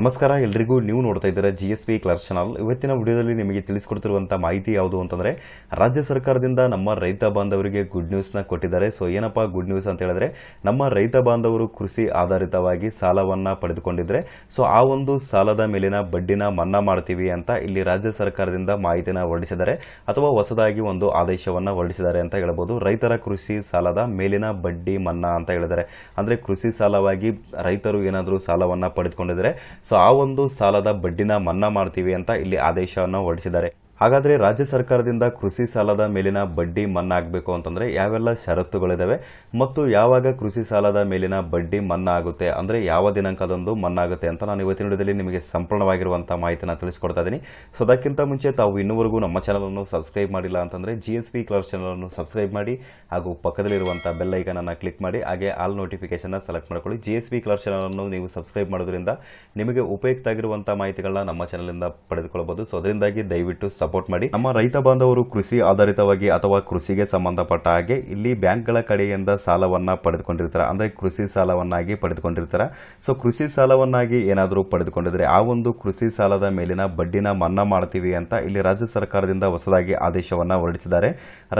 ನಮಸ್ಕಾರ, ಎಲ್ರಿಗೂ ನೀವು ನೋಡ್ತಾ ಇದ್ದೀರಾ G S V clerk channel ಇವತ್ತಿನ ವಿಡಿಯೋದಲ್ಲಿ ನಿಮಗೆ ತಿಳಿಸ್ಕೊಡ್ತಿರುವಂಥ ಮಾಹಿತಿ ಯಾವುದು ಅಂತಂದರೆ, ರಾಜ್ಯ ಸರ್ಕಾರದಿಂದ ನಮ್ಮ ರೈತ ಬಾಂಧವರಿಗೆ ಗುಡ್ ನ್ಯೂಸ್ನ ಕೊಟ್ಟಿದ್ದಾರೆ. ಸೊ ಏನಪ್ಪ ಗುಡ್ ನ್ಯೂಸ್ ಅಂತ ಹೇಳಿದ್ರೆ, ನಮ್ಮ ರೈತ ಬಾಂಧವರು ಕೃಷಿ ಆಧಾರಿತವಾಗಿ ಸಾಲವನ್ನು ಪಡೆದುಕೊಂಡಿದ್ರೆ ಸೊ ಆ ಒಂದು ಸಾಲದ ಮೇಲಿನ ಬಡ್ಡಿನ ಮನ್ನಾ ಮಾಡ್ತೀವಿ ಅಂತ ಇಲ್ಲಿ ರಾಜ್ಯ ಸರ್ಕಾರದಿಂದ ಮಾಹಿತಿನ ಹೊರಡಿಸಿದ್ದಾರೆ, ಅಥವಾ ಹೊಸದಾಗಿ ಒಂದು ಆದೇಶವನ್ನು ಹೊರಡಿಸಿದ್ದಾರೆ ಅಂತ ಹೇಳ್ಬೋದು. ರೈತರ ಕೃಷಿ ಸಾಲದ ಮೇಲಿನ ಬಡ್ಡಿ ಮನ್ನಾ ಅಂತ ಹೇಳಿದ್ದಾರೆ. ಅಂದರೆ, ಕೃಷಿ ಸಾಲವಾಗಿ ರೈತರು ಏನಾದರೂ ಸಾಲವನ್ನು ಪಡೆದುಕೊಂಡಿದ್ರೆ ಸೊ ಆ ಒಂದು ಸಾಲದ ಬಡ್ಡಿನ ಮನ್ನಾ ಮಾಡ್ತೀವಿ ಅಂತ ಇಲ್ಲಿ ಆದೇಶವನ್ನು ಹೊರಡಿಸಿದ್ದಾರೆ. ಹಾಗಾದರೆ ರಾಜ್ಯ ಸರ್ಕಾರದಿಂದ ಕೃಷಿ ಸಾಲದ ಮೇಲಿನ ಬಡ್ಡಿ ಮನ್ನಾ ಆಗಬೇಕು ಅಂತಂದರೆ ಯಾವೆಲ್ಲ ಷರತ್ತುಗಳಿದ್ದಾವೆ ಮತ್ತು ಯಾವಾಗ ಕೃಷಿ ಸಾಲದ ಮೇಲಿನ ಬಡ್ಡಿ ಮನ್ನಾ ಆಗುತ್ತೆ ಅಂದರೆ ಯಾವ ದಿನಾಂಕದಂದು ಮನ್ನಾ ಆಗುತ್ತೆ ಅಂತ ನಾನು ಇವತ್ತಿನ ವಿಡಿಯೋದಲ್ಲಿ ನಿಮಗೆ ಸಂಪೂರ್ಣವಾಗಿರುವಂಥ ಮಾಹಿತಿನ ತಿಳಿಸ್ಕೊಡ್ತಾ ಇದ್ದೀನಿ. ಸೊ ಅದಕ್ಕಿಂತ ಮುಂಚೆ ತಾವು ಇನ್ನೂವರೆಗೂ ನಮ್ಮ ಚಾನಲನ್ನು ಸಬ್ಸ್ಕ್ರೈಬ್ ಮಾಡಿಲ್ಲ ಅಂತಂದರೆ ಜಿ ಎಸ್ ಪಿ ಕ್ಲರ್ ಚಾನಲನ್ನು ಸಬ್ಸ್ಕ್ರೈಬ್ ಮಾಡಿ ಹಾಗೂ ಪಕ್ಕದಲ್ಲಿರುವಂಥ ಬೆಲ್ ಐಕನನ್ನು ಕ್ಲಿಕ್ ಮಾಡಿ, ಹಾಗೆ ಆಲ್ ನೋಟಿಫಿಕೇಷನ್ನ ಸೆಲೆಕ್ಟ್ ಮಾಡ್ಕೊಳ್ಳಿ. ಜಿ ಎಸ್ ಪಿ ಕ್ಲರ್ ಚಾನಲನ್ನು ನೀವು ಸಬ್ಸ್ಕ್ರೈಬ್ ಮಾಡೋದ್ರಿಂದ ನಿಮಗೆ ಉಪಯುಕ್ತ ಆಗಿರುವಂಥ ಮಾಹಿತಿಗಳನ್ನ ನಮ್ಮ ಚಾನಲಿಂದ ಪಡೆದುಕೊಳ್ಳಬಹುದು. ಸೊ ಅದರಿಂದಾಗಿ ದಯವಿಟ್ಟು ಸಪೋರ್ಟ್ ಮಾಡಿ. ನಮ್ಮ ರೈತ ಬಾಂಧವರು ಕೃಷಿ ಆಧಾರಿತವಾಗಿ ಅಥವಾ ಕೃಷಿಗೆ ಸಂಬಂಧಪಟ್ಟ ಹಾಗೆ ಇಲ್ಲಿ ಬ್ಯಾಂಕ್ಗಳ ಕಡೆಯಿಂದ ಸಾಲವನ್ನ ಪಡೆದುಕೊಂಡಿರ್ತಾರೆ. ಅಂದ್ರೆ ಕೃಷಿ ಸಾಲವನ್ನಾಗಿ ಪಡೆದುಕೊಂಡಿರ್ತಾರೆ. ಸೊ ಕೃಷಿ ಸಾಲವನ್ನಾಗಿ ಏನಾದರೂ ಪಡೆದುಕೊಂಡಿದ್ರೆ ಆ ಒಂದು ಕೃಷಿ ಸಾಲದ ಮೇಲಿನ ಬಡ್ಡಿನ ಮನ್ನಾ ಮಾಡ್ತೀವಿ ಅಂತ ಇಲ್ಲಿ ರಾಜ್ಯ ಸರ್ಕಾರದಿಂದ ಹೊಸದಾಗಿ ಆದೇಶವನ್ನ ಹೊರಡಿಸಿದ್ದಾರೆ.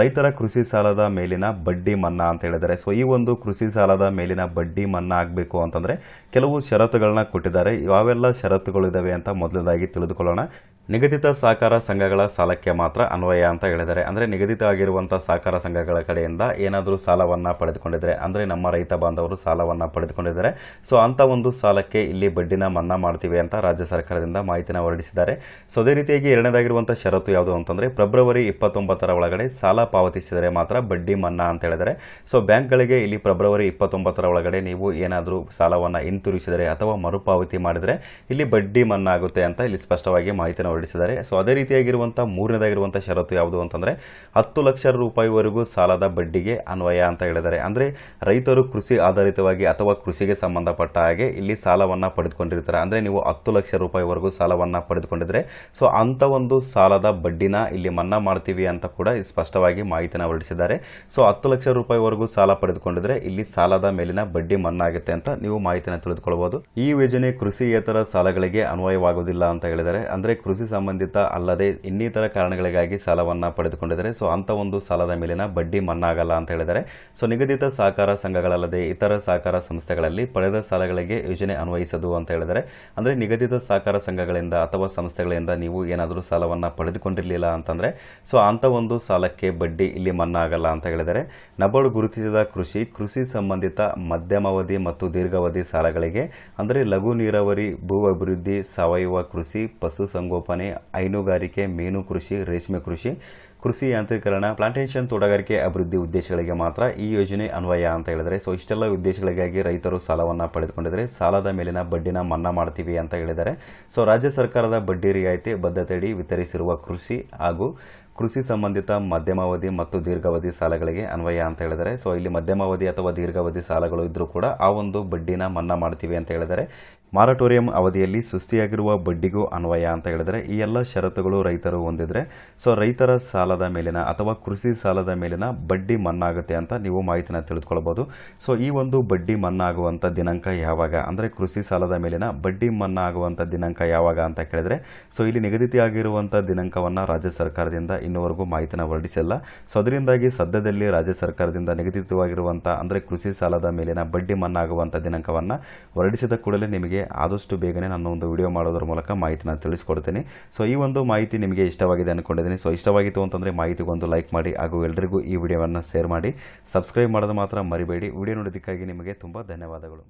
ರೈತರ ಕೃಷಿ ಸಾಲದ ಮೇಲಿನ ಬಡ್ಡಿ ಮನ್ನಾ ಅಂತ ಹೇಳಿದ್ದಾರೆ. ಸೊ ಈ ಒಂದು ಕೃಷಿ ಸಾಲದ ಮೇಲಿನ ಬಡ್ಡಿ ಮನ್ನಾ ಆಗಬೇಕು ಅಂತಂದ್ರೆ ಕೆಲವು ಷರತ್ತುಗಳನ್ನ ಕೊಟ್ಟಿದ್ದಾರೆ. ಯಾವೆಲ್ಲ ಷರತ್ತುಗಳು ಇದಾವೆ ಅಂತ ಮೊದಲದಾಗಿ ತಿಳಿದುಕೊಳ್ಳೋಣ. ನಿಗದಿತ ಸಹಕಾರ ಸಂಘಗಳ ಸಾಲಕ್ಕೆ ಮಾತ್ರ ಅನ್ವಯ ಅಂತ ಹೇಳಿದರೆ ಅಂದರೆ ನಿಗದಿತ ಆಗಿರುವಂಥ ಸಹಕಾರ ಸಂಘಗಳ ಕಡೆಯಿಂದ ಏನಾದರೂ ಸಾಲವನ್ನು ಪಡೆದುಕೊಂಡಿದ್ದರೆ ಅಂದರೆ ನಮ್ಮ ರೈತ ಬಾಂಧವರು ಸಾಲವನ್ನು ಪಡೆದುಕೊಂಡಿದ್ದಾರೆ. ಸೊ ಅಂಥ ಒಂದು ಸಾಲಕ್ಕೆ ಇಲ್ಲಿ ಬಡ್ಡಿನ ಮನ್ನಾ ಮಾಡ್ತೀವಿ ಅಂತ ರಾಜ್ಯ ಸರ್ಕಾರದಿಂದ ಮಾಹಿತಿನ ಹೊರಡಿಸಿದ್ದಾರೆ. ಸೊ ಅದೇ ರೀತಿಯಾಗಿ ಎರಡನೇದಾಗಿರುವಂಥ ಷರತ್ತು ಯಾವುದು ಅಂತಂದರೆ, ಫೆಬ್ರವರಿ ಇಪ್ಪತ್ತೊಂಬತ್ತರ ಒಳಗಡೆ ಸಾಲ ಪಾವತಿಸಿದರೆ ಮಾತ್ರ ಬಡ್ಡಿ ಮನ್ನಾ ಅಂತ ಹೇಳಿದರೆ ಸೊ ಬ್ಯಾಂಕ್ಗಳಿಗೆ ಇಲ್ಲಿ ಫೆಬ್ರವರಿ ಇಪ್ಪತ್ತೊಂಬತ್ತರ ಒಳಗಡೆ ನೀವು ಏನಾದರೂ ಸಾಲವನ್ನು ಹಿಂತಿರುಗಿಸಿದರೆ ಅಥವಾ ಮರುಪಾವತಿ ಮಾಡಿದರೆ ಇಲ್ಲಿ ಬಡ್ಡಿ ಮನ್ನಾ ಆಗುತ್ತೆ ಅಂತ ಇಲ್ಲಿ ಸ್ಪಷ್ಟವಾಗಿ ಮಾಹಿತಿನ ಹೊರಡಿಸಿದ್ದಾರೆ. ಸೊ ಅದೇ ರೀತಿಯಾಗಿರುವಂಥ ಮೂರನೇದಾಗಿರುವಂಥ ಷರತ್ತು ಯಾವುದು ಅಂತಂದರೆ, ಹತ್ತು ಲಕ್ಷ ರೂಪಾಯಿವರೆಗೂ ಸಾಲದ ಬಡ್ಡಿಗೆ ಅನ್ವಯ ಅಂತ ಹೇಳಿದ್ದಾರೆ. ಅಂದರೆ, ರೈತರು ಕೃಷಿ ಆಧಾರಿತವಾಗಿ ಅಥವಾ ಕೃಷಿಗೆ ಸಂಬಂಧಪಟ್ಟ ಹಾಗೆ ಇಲ್ಲಿ ಸಾಲವನ್ನು ಪಡೆದುಕೊಂಡಿರ್ತಾರೆ. ಅಂದರೆ, ನೀವು ಹತ್ತು ಲಕ್ಷ ರೂಪಾಯಿವರೆಗೂ ಸಾಲವನ್ನು ಪಡೆದುಕೊಂಡಿದ್ರೆ ಸೊ ಅಂಥ ಒಂದು ಸಾಲದ ಬಡ್ಡಿನ ಇಲ್ಲಿ ಮನ್ನಾ ಮಾಡ್ತೀವಿ ಅಂತ ಕೂಡ ಸ್ಪಷ್ಟವಾಗಿ ಮಾಹಿತಿನ ಹೊರಡಿಸಿದ್ದಾರೆ. ಸೊ ಹತ್ತು ಲಕ್ಷ ರೂಪಾಯಿವರೆಗೂ ಸಾಲ ಪಡೆದುಕೊಂಡಿದ್ರೆ ಇಲ್ಲಿ ಸಾಲದ ಮೇಲಿನ ಬಡ್ಡಿ ಮನ್ನಾ ಆಗುತ್ತೆ ಅಂತ ನೀವು ಮಾಹಿತಿನ ತಿಳಿದುಕೊಳ್ಳಬಹುದು ಈ ಯೋಜನೆ ಕೃಷಿಯೇತರ ಸಾಲಗಳಿಗೆ ಅನ್ವಯವಾಗುವುದಿಲ್ಲ ಅಂತ ಹೇಳಿದರೆ ಅಂದರೆ, ಕೃಷಿ ಸಂಬಂಧಿತ ಅಲ್ಲದೆ ಇನ್ನಿತರ ಕಾರಣಗಳಿಗಾಗಿ ಸಾಲವನ್ನು ಪಡೆದುಕೊಂಡಿದ್ದಾರೆ. ಸೊ ಅಂಥ ಒಂದು ಸಾಲದ ಮೇಲಿನ ಬಡ್ಡಿ ಮನ್ನಾಗಲ್ಲ ಅಂತ ಹೇಳಿದ್ದಾರೆ. ಸೊ ನಿಗದಿತ ಸಹಕಾರ ಸಂಘಗಳಲ್ಲದೆ ಇತರ ಸಹಕಾರ ಸಂಸ್ಥೆಗಳಲ್ಲಿ ಪಡೆದ ಸಾಲಗಳಿಗೆ ಯೋಜನೆ ಅನ್ವಯಿಸದು ಅಂತ ಹೇಳಿದರೆ ಅಂದರೆ ನಿಗದಿತ ಸಹಕಾರ ಸಂಘಗಳಿಂದ ಅಥವಾ ಸಂಸ್ಥೆಗಳಿಂದ ನೀವು ಏನಾದರೂ ಸಾಲವನ್ನು ಪಡೆದುಕೊಂಡಿರಲಿಲ್ಲ ಅಂತಂದರೆ ಸೊ ಅಂಥ ಒಂದು ಸಾಲಕ್ಕೆ ಬಡ್ಡಿ ಇಲ್ಲಿ ಮನ್ನಾಗಲ್ಲ ಅಂತ ಹೇಳಿದರೆ ನಬಾರ್ಡ್ ಗುರುತಿಸಿದ ಕೃಷಿ ಕೃಷಿ ಸಂಬಂಧಿತ ಮಧ್ಯಮಾವಧಿ ಮತ್ತು ದೀರ್ಘಾವಧಿ ಸಾಲಗಳಿಗೆ, ಅಂದರೆ ಲಘು ನೀರಾವರಿ, ಭೂ ಅಭಿವೃದ್ಧಿ, ಸಾವಯವ ಕೃಷಿ ಪಶುಸಂಗೋಪನೆ ಹೈನುಗಾರಿಕೆ ಮೀನು ಕೃಷಿ ರೇಷ್ಮೆ ಕೃಷಿ ಕೃಷಿ ಯಾಂತ್ರೀಕರಣ ಪ್ಲಾಂಟೇಷನ್ ತೋಟಗಾರಿಕೆ ಅಭಿವೃದ್ಧಿ ಉದ್ದೇಶಗಳಿಗೆ ಮಾತ್ರ ಈ ಯೋಜನೆ ಅನ್ವಯ ಅಂತ ಹೇಳಿದರೆ ಸೊ ಇಷ್ಟೆಲ್ಲ ಉದ್ದೇಶಗಳಿಗಾಗಿ ರೈತರು ಸಾಲವನ್ನು ಪಡೆದುಕೊಂಡಿದ್ದಾರೆ ಸಾಲದ ಮೇಲಿನ ಬಡ್ಡಿನ ಮನ್ನಾ ಮಾಡ್ತೀವಿ ಅಂತ ಹೇಳಿದ್ದಾರೆ. ಸೊ ರಾಜ್ಯ ಸರ್ಕಾರದ ಬಡ್ಡಿ ರಿಯಾಯಿತಿ ಬದ್ಧತೆಯಡಿ ವಿತರಿಸಿರುವ ಕೃಷಿ ಹಾಗೂ ಕೃಷಿ ಸಂಬಂಧಿತ ಮಧ್ಯಮಾವಧಿ ಮತ್ತು ದೀರ್ಘಾವಧಿ ಸಾಲಗಳಿಗೆ ಅನ್ವಯ ಅಂತ ಹೇಳಿದರೆ ಸೊ ಇಲ್ಲಿ ಮಧ್ಯಮಾವಧಿ ಅಥವಾ ದೀರ್ಘಾವಧಿ ಸಾಲಗಳು ಇದ್ದರೂ ಕೂಡ ಆ ಒಂದು ಬಡ್ಡಿನ ಮನ್ನಾ ಮಾಡ್ತೀವಿ ಅಂತ ಹೇಳಿದರೆ ಮಾರಟೋರಿಯಂ ಅವಧಿಯಲ್ಲಿ ಸೃಷ್ಟಿಯಾಗಿರುವ ಬಡ್ಡಿಗೂ ಅನ್ವಯ ಅಂತ ಹೇಳಿದರೆ, ಈ ಎಲ್ಲ ಷರತ್ತುಗಳು ರೈತರು ಹೊಂದಿದರೆ ಸೊ ರೈತರ ಸಾಲದ ಮೇಲಿನ ಅಥವಾ ಕೃಷಿ ಸಾಲದ ಮೇಲಿನ ಬಡ್ಡಿ ಮನ್ನಾಗುತ್ತೆ ಅಂತ ನೀವು ಮಾಹಿತಿನ ತಿಳಿದುಕೊಳ್ಬೋದು ಸೊ ಈ ಒಂದು ಬಡ್ಡಿ ಮನ್ನಾಗುವಂಥ ದಿನಾಂಕ ಯಾವಾಗ? ಅಂದರೆ ಕೃಷಿ ಸಾಲದ ಮೇಲಿನ ಬಡ್ಡಿ ಮನ್ನಾಗುವಂಥ ದಿನಾಂಕ ಯಾವಾಗ ಅಂತ ಕೇಳಿದರೆ ಸೊ ಇಲ್ಲಿ ನಿಗದಿತಿಯಾಗಿರುವಂಥ ದಿನಾಂಕವನ್ನು ರಾಜ್ಯ ಸರ್ಕಾರದಿಂದ ಇನ್ನುವರೆಗೂ ಮಾಹಿತಿನ ಹೊರಡಿಸಿಲ್ಲ. ಸೊ ಅದರಿಂದಾಗಿ ಸದ್ಯದಲ್ಲಿ ರಾಜ್ಯ ಸರ್ಕಾರದಿಂದ ನಿಗದಿತವಾಗಿರುವಂಥ ಅಂದರೆ ಕೃಷಿ ಸಾಲದ ಮೇಲಿನ ಬಡ್ಡಿ ಮನ್ನಾಗುವಂಥ ದಿನಾಂಕವನ್ನು ಹೊರಡಿಸಿದ ಕೂಡಲೇ ನಿಮಗೆ ಆದಷ್ಟು ಬೇಗನೆ ನಾನು ಒಂದು ವಿಡಿಯೋ ಮಾಡೋದ್ರ ಮೂಲಕ ಮಾಹಿತಿನ ತಿಳಿಸ್ಕೊಡ್ತೀನಿ. ಸೊ ಈ ಒಂದು ಮಾಹಿತಿ ನಿಮಗೆ ಇಷ್ಟವಾಗಿದೆ ಅಂದ್ಕೊಂಡಿದ್ದೀನಿ ಸೊ ಇಷ್ಟವಾಗಿತ್ತು ಅಂತಂದರೆ ಮಾಹಿತಿಗೊಂದು ಲೈಕ್ ಮಾಡಿ ಹಾಗೂ ಎಲ್ಲರಿಗೂ ಈ ವಿಡಿಯೋವನ್ನು ಶೇರ್ ಮಾಡಿ. ಸಬ್ಸ್ಕ್ರೈಬ್ ಮಾಡೋದು ಮಾತ್ರ ಮರಿಬೇಡಿ. ವಿಡಿಯೋ ನೋಡೋದಕ್ಕಾಗಿ ನಿಮಗೆ ತುಂಬ ಧನ್ಯವಾದಗಳು.